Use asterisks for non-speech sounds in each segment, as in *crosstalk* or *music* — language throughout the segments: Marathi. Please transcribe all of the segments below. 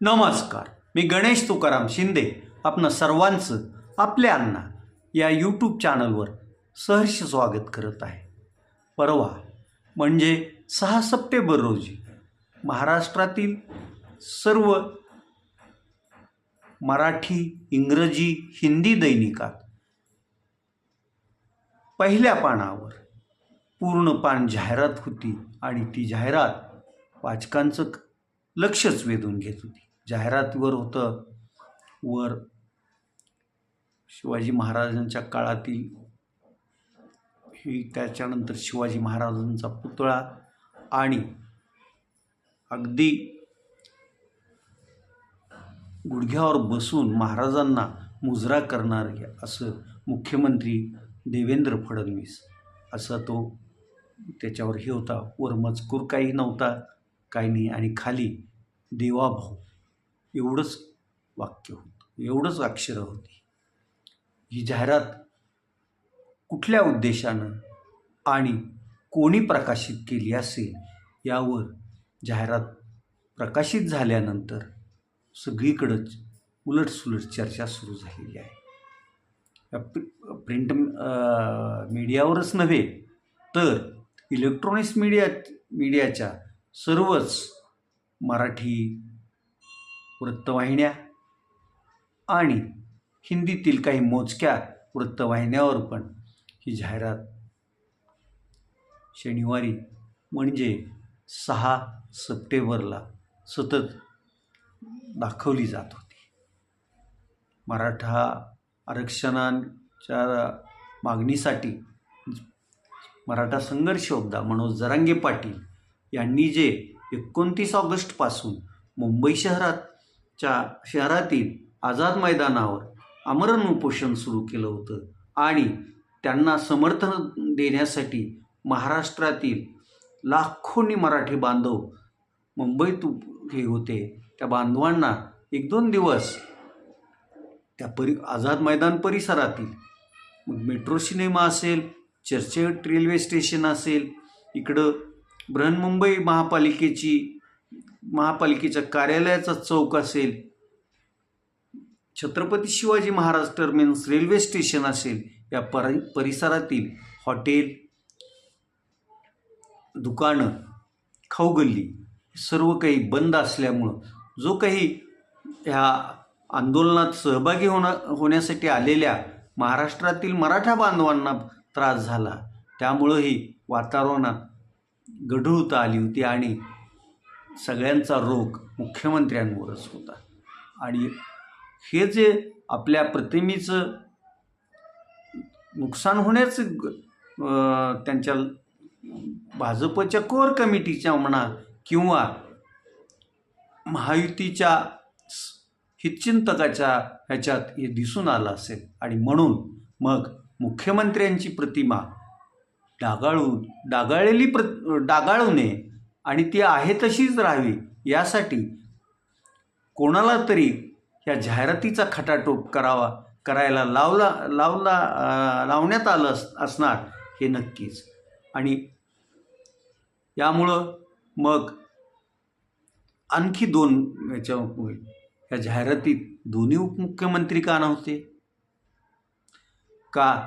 नमस्कार. मी गणेश तुकाराम शिंदे आपणं सर्वांचं आपल्या अण्णा या यूट्यूब चॅनलवर सहर्ष स्वागत करत आहे. परवा म्हणजे सहा सप्टेंबर रोजी महाराष्ट्रातील सर्व मराठी इंग्रजी हिंदी दैनिकात पहिल्या पानावर पूर्ण पान जाहिरात होती आणि ती जाहिरात वाचकांचं लक्षच वेधून घेत होती. जाहिरातीवर होतं. वर शिवाजी महाराजांच्या काळातील ही त्याच्यानंतर शिवाजी महाराजांचा पुतळा आणि अगदी गुडघ्यावर बसून महाराजांना मुजरा करणार असं मुख्यमंत्री देवेंद्र फडणवीस असा तो त्याच्यावर हे होता. वर मजकूर काही नव्हता काही नाही. आणि खाली देवाभाऊ एवढंच वाक्य होतं एवढंच अक्षरं होती. ही जाहिरात कुठल्या उद्देशानं आणि कोणी प्रकाशित केली असेल यावर जाहिरात प्रकाशित झाल्यानंतर सगळीकडंच उलटसुलट चर्चा सुरू झालेली आहे. या प्रि प्रिंट मीडियावरच नव्हे तर इलेक्ट्रॉनिक्स मीडिया मीडियाच्या सर्वच मराठी वृत्तवाहिन्या आणि हिंदीतील काही मोजक्या वृत्तवाहिन्यावर पण ही जाहिरात शनिवारी म्हणजे सहा सप्टेंबरला सतत दाखवली जात होती. मराठा आरक्षणांच्या मागणीसाठी मराठा संघर्ष योद्धा मनोज जरांगे पाटील यांनी जे एकोणतीस ऑगस्टपासून मुंबई शहरात च्या शहरातील आझाद मैदानावर आमरण उपोषण सुरू केलं होतं. आणि त्यांना समर्थन देण्यासाठी महाराष्ट्रातील लाखोंनी मराठी बांधव मुंबईत उप- हे होते. त्या बांधवांना एक दोन दिवस त्या परि आझाद मैदान परिसरातील मग मेट्रो सिनेमा असेल चर्चगेट रेल्वे स्टेशन असेल इकडं बृहन्मुंबई महापालिकेची महापालिकेच्या कार्यालयाचा चौक असेल Chhatrapati Shivaji Maharaj terminus railway station असेल या परि परिसरातील हॉटेल दुकानं खाऊगल्ली सर्व काही बंद असल्यामुळं जो काही ह्या आंदोलनात सहभागी होणं होण्यासाठी आलेल्या महाराष्ट्रातील मराठा बांधवांना त्रास झाला त्यामुळंही वातावरणात गढूळता आली होती आणि सगळ्यांचा रोग मुख्यमंत्र्यांवरच होता. आणि हे जे आपल्या प्रतिमेचं नुकसान होण्याच त्यांच्या भाजपच्या कोर कमिटीच्या म्हणा किंवा महायुतीच्या हितचिंतकाच्या ह्याच्यात हे दिसून आलं असेल. आणि म्हणून मग मुख्यमंत्र्यांची प्रतिमा डागाळून डागाळलेली प्र डागाळू नये आणि ती आहे तशीच राहावी यासाठी कोणाला तरी या जाहिरातीचा खटाटोप करावा करायला लावला लावला लावण्यात आलं अस असणार हे नक्कीच. आणि यामुळं मग आणखी दोन याच्या होईल. या जाहिरातीत दोन्ही उपमुख्यमंत्री का नव्हते? का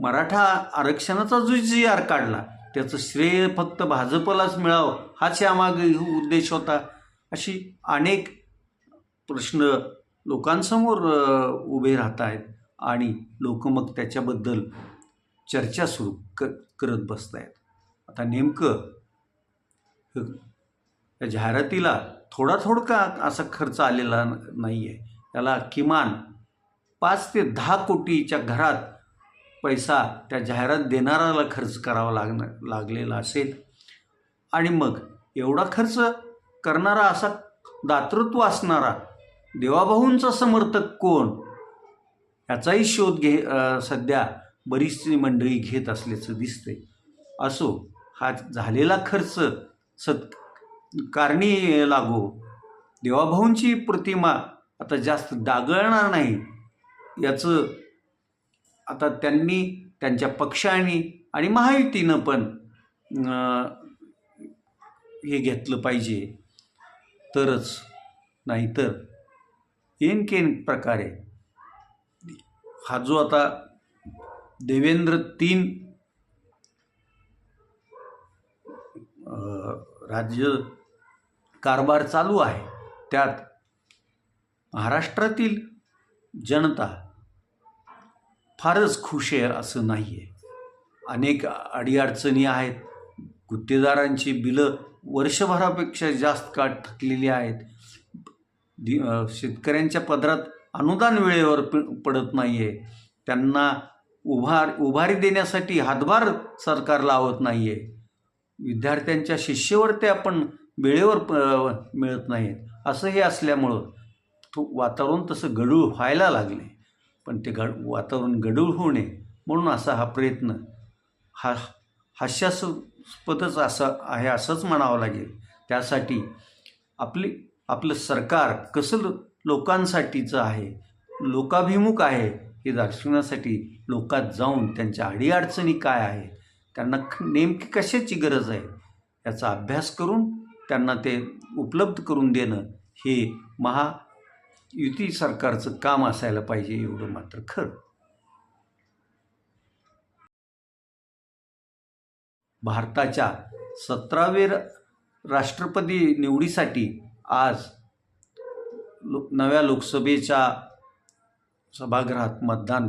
मराठा आरक्षणाचा जो जी आर काढला त्याचं श्रेय फक्त भाजपलाच मिळावं हाच यामागे उद्देश होता. अशी अनेक प्रश्न लोकांसमोर उभे राहत आहेत आणि लोक मग त्याच्याबद्दल चर्चा सुरू क करत बसत आहेत. आता नेमकं या जाहिरातीला थोडा थोडका असा खर्च आलेला नाही आहे त्याला किमान पाच ते दहा कोटीच्या घरात पैसा त्या जाहिरात देणाऱ्याला खर्च करावा लागणार लागलेला असेल. आणि मग एवढा खर्च करणारा असा दातृत्व असणारा देवाभाऊंचा समर्थक कोण? ह्याचाही शोध घे सध्या बरीचशी मंडळी घेत असल्याचं दिसतंय. असो हा झालेला खर्च सत् कारणी लागो. देवाभाऊंची प्रतिमा आता जास्त डागळणार नाही याचं आता त्यांनी त्यांच्या पक्षाने आणि महायुतीनं पण हे घेतलं पाहिजे. तरच नाहीतर येन केन प्रकारे हा जो आता देवेंद्र तीन राज्य कारभार चालू आहे त्यात महाराष्ट्रातील जनता फारच खुश आहे असं नाही आहे अनेक अडीअडचणी आहेत. गुत्तेदारांची बिलं वर्षभरापेक्षा जास्त काळ थकलेली आहेत. दि शेतकऱ्यांच्या पदरात अनुदान वेळेवर प पडत नाही आहे त्यांना उभार उभारी देण्यासाठी हातभार सरकार लावत नाही आहे विद्यार्थ्यांच्या शिष्यवृत्त्या आपण वेळेवर प मिळत नाहीत असं हे असल्यामुळं तो वातावरण तसं गडूळ व्हायला लागले पण ते गड वातावरण गडूळ होऊ नये म्हणून असा हा प्रयत्न हा हास्यास्पदच असं आहे असंच म्हणावं लागेल. त्यासाठी आपली आपलं सरकार कसं लोकांसाठीचं आहे लोकाभिमुख आहे हे दाखवण्यासाठी लोकात जाऊन त्यांच्या अडीअडचणी काय आहे त्यांना नेमकी कशाची गरज आहे याचा अभ्यास करून त्यांना ते उपलब्ध करून देणं हे महा युती सरकारचं काम असायला पाहिजे एवढं मात्र खरं. भारताच्या सतरावे राष्ट्रपती निवडीसाठी आज लो नव्या लोकसभेच्या सभागृहात मतदान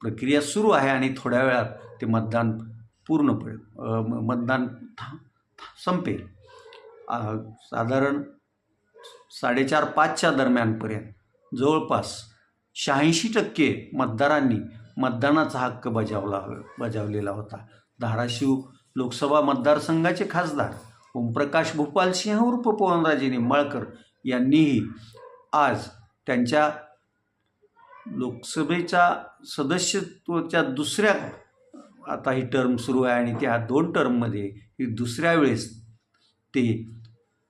प्रक्रिया सुरू आहे आणि थोड्या वेळात ते मतदान पूर्ण पडेल. म- मतदान संपेल. साधारण साडेचार पाचच्या दरम्यानपर्यंत. जवळपास शहाऐंशी टक्के मतदारांनी मतदानाचा हक्क बजावला बजावलेला होता. धाराशिव लोकसभा मतदारसंघाचे खासदार ओमप्रकाश भूपालसिंह उर्फ पवनराजे निंबाळकर यांनीही आज त्यांच्या लोकसभेच्या सदस्यत्वाच्या दुसऱ्या आता ही टर्म सुरू आहे आणि त्या दोन टर्ममध्ये ही दुसऱ्या वेळेस ते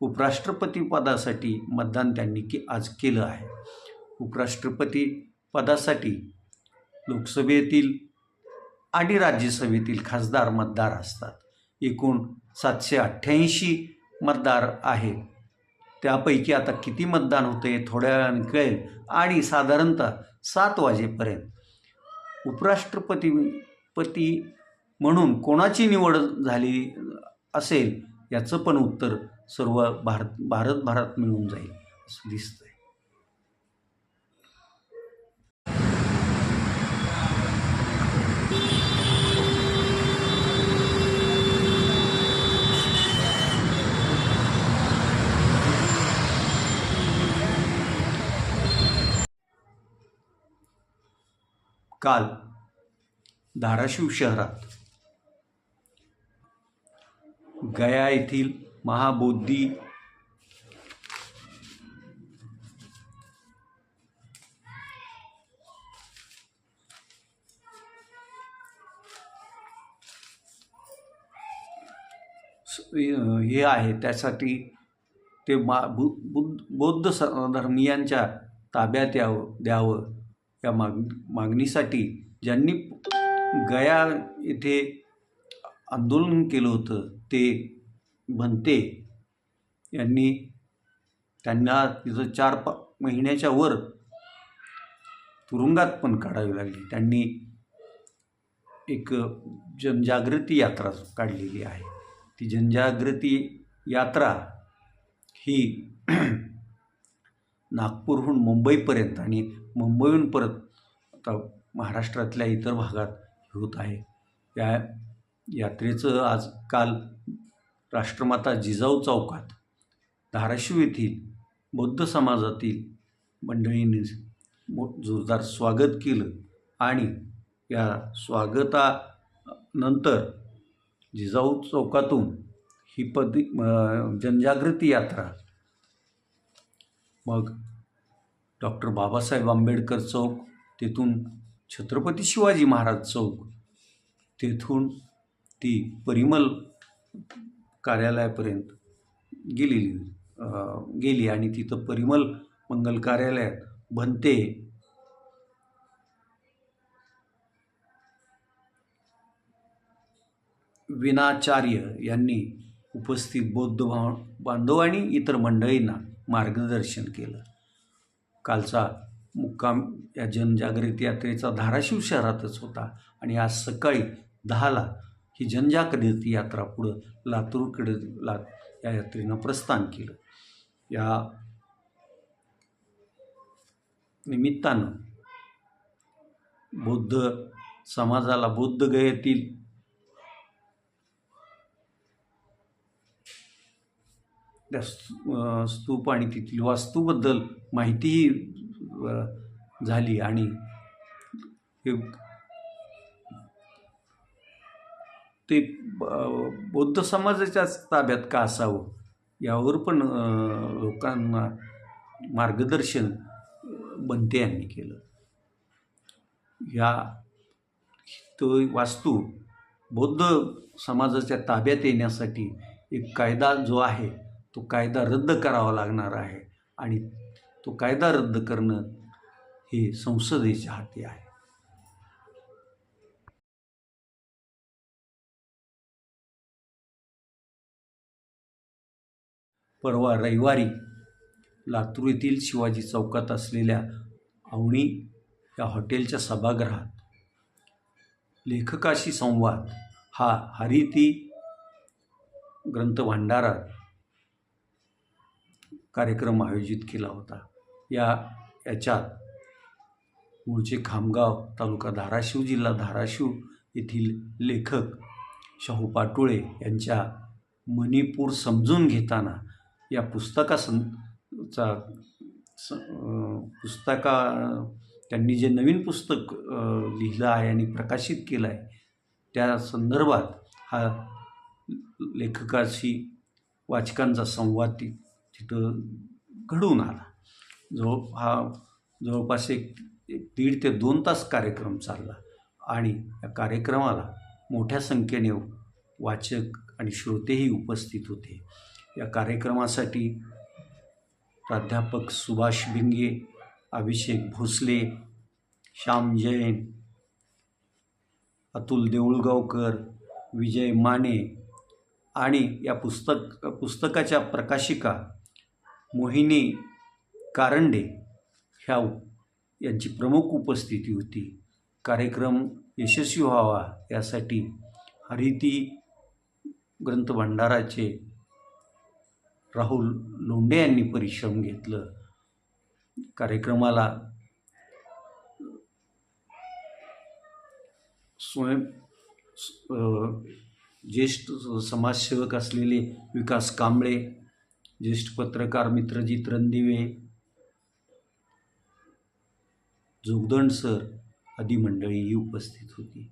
उपराष्ट्रपती पदासाठी मतदान त्यांनी के आज केलं आहे. उपराष्ट्रपती पदासाठी लोकसभेतील आणि राज्यसभेतील खासदार मतदार असतात. एकूण सातशे अठ्ठ्याऐंशी मतदार आहेत. त्यापैकी आता किती मतदान होतं आहे थोड्या वेळाने कळेल आणि साधारणतः सात वाजेपर्यंत. उपराष्ट्रपती पती म्हणून कोणाची निवड झाली असेल? याचं पण उत्तर सर्व भारत भारतभरात मिळून जाईल असं दिसतंय. काल धाराशिव शहरात गया येथील महाबोधी स- हे आहे. त्यासाठी ते मा बु बुद्ध बौद्ध स ताब्यात यावं द्यावं. या माग मागणीसाठी ज्यांनी गया येथे आंदोलन केलं होतं ते भंते यांनी त्यांना तिथं चार पा महिन्याच्या वर तुरुंगात पण काढावी लागली. त्यांनी एक जनजागृती यात्रा काढलेली आहे. ती जनजागृती यात्रा ही *clears throat* नागपूरहून मुंबईपर्यंत आणि मुंबईहून परत आता महाराष्ट्रातल्या इतर भागात होत आहे. या यात्रेचं आज काल राष्ट्रमाता जिजाऊ चौकात धाराशिव येथील बौद्ध समाजातील मंडळींनी जोरदार स्वागत केलं आणि या स्वागतानंतर जिजाऊ चौकातून ही पदी जनजागृती यात्रा. मग डॉक्टर बाबासाहेब आंबेडकर चौक तेथून छत्रपती शिवाजी महाराज चौक तेथून ती परिमल कार्यालयापर्यंत गेलेली गेली आणि तिथं परिमल मंगल कार्यालयात भंते विनाचार्य यांनी उपस्थित बौद्ध भाव बांधव आणि इतर मंडळींना मार्गदर्शन केलं. कालचा मुक्काम या जनजागृती यात्रेचा धाराशिव शहरातच होता आणि आज सकाळी दहाला ही जनजागृती यात्रा पुढं लातूरकडे ला या यात्रेनं प्रस्थान केलं. या निमित्तानं बौद्ध समाजाला बौद्धगयेतील त्या स्तूप आणि तेथील वास्तूबद्दल माहितीही झाली आणि ते बौद्ध समाजाच्याच ताब्यात का असावं? यावर पण लोकांना मार्गदर्शन बनते यांनी केलं. या तो वास्तू बौद्ध समाजाच्या ताब्यात येण्यासाठी एक कायदा जो आहे तो कायदा रद्द करावा लागणार आहे आणि तो कायदा रद्द करणं हे संसदेच्या हाती आहे. परवा रविवारी लातूर येथील शिवाजी चौकात असलेल्या अवणी या हॉटेलच्या सभागृहात लेखकाशी संवाद हा हरिती ग्रंथ भांडारा कार्यक्रम आयोजित केला होता. या याच्यात मूळचे खामगाव तालुका धाराशिव जिल्हा धाराशिव येथील लेखक शाहू पाटोळे यांच्या मणिपूर समजून घेताना या पुस्तका सं चा स पुस्तका त्यांनी जे नवीन पुस्तक लिहिलं आहे आणि प्रकाशित केलं आहे त्या संदर्भात हा लेखकाशी वाचकांचा संवाद ति तिथं घडून आला. जवळ हा जवळपास एक दीड ते दोन तास कार्यक्रम चालला आणि या कार्यक्रमाला मोठ्या संख्येने वाचक आणि श्रोतेही उपस्थित होते. या कार्यक्रमासाठी प्राध्यापक सुभाष भिंगे अभिषेक भोसले श्याम जैन अतुल देऊळगावकर विजय माने आणि या पुस्तक पुस्तकाच्या प्रकाशिका मोहिनी कारंडे ह्या यांची प्रमुख उपस्थिती होती. कार्यक्रम यशस्वी व्हावा यासाठी हरिती ग्रंथ भंडाराचे राहुल लोंढे यांनी परिश्रम घेतलं. कार्यक्रमाला स्वयं ज्येष्ठ समाजसेवक असलेले विकास कांबळे ज्येष्ठ पत्रकार मित्रजित रणदिवे जोगदंड सर आदी मंडळीही उपस्थित होती.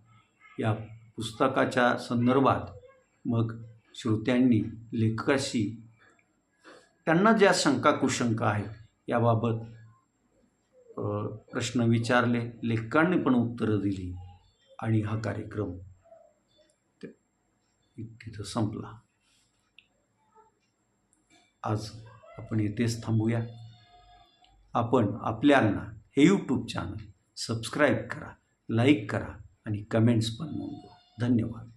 या पुस्तकाच्या संदर्भात मग श्रोत्यांनी लेखकाशी त्यांना ज्या शंका कुशंका आहेत याबाबत प्रश्न विचारले लेखकांनी पण उत्तरं दिली आणि हा कार्यक्रम तिथं संपला. आज आपण येथेच थांबूया. आपण आपल्यांना हे यूट्यूब चॅनल सबस्क्राईब करा लाईक करा आणि कमेंट्स पण नोंदवा. धन्यवाद.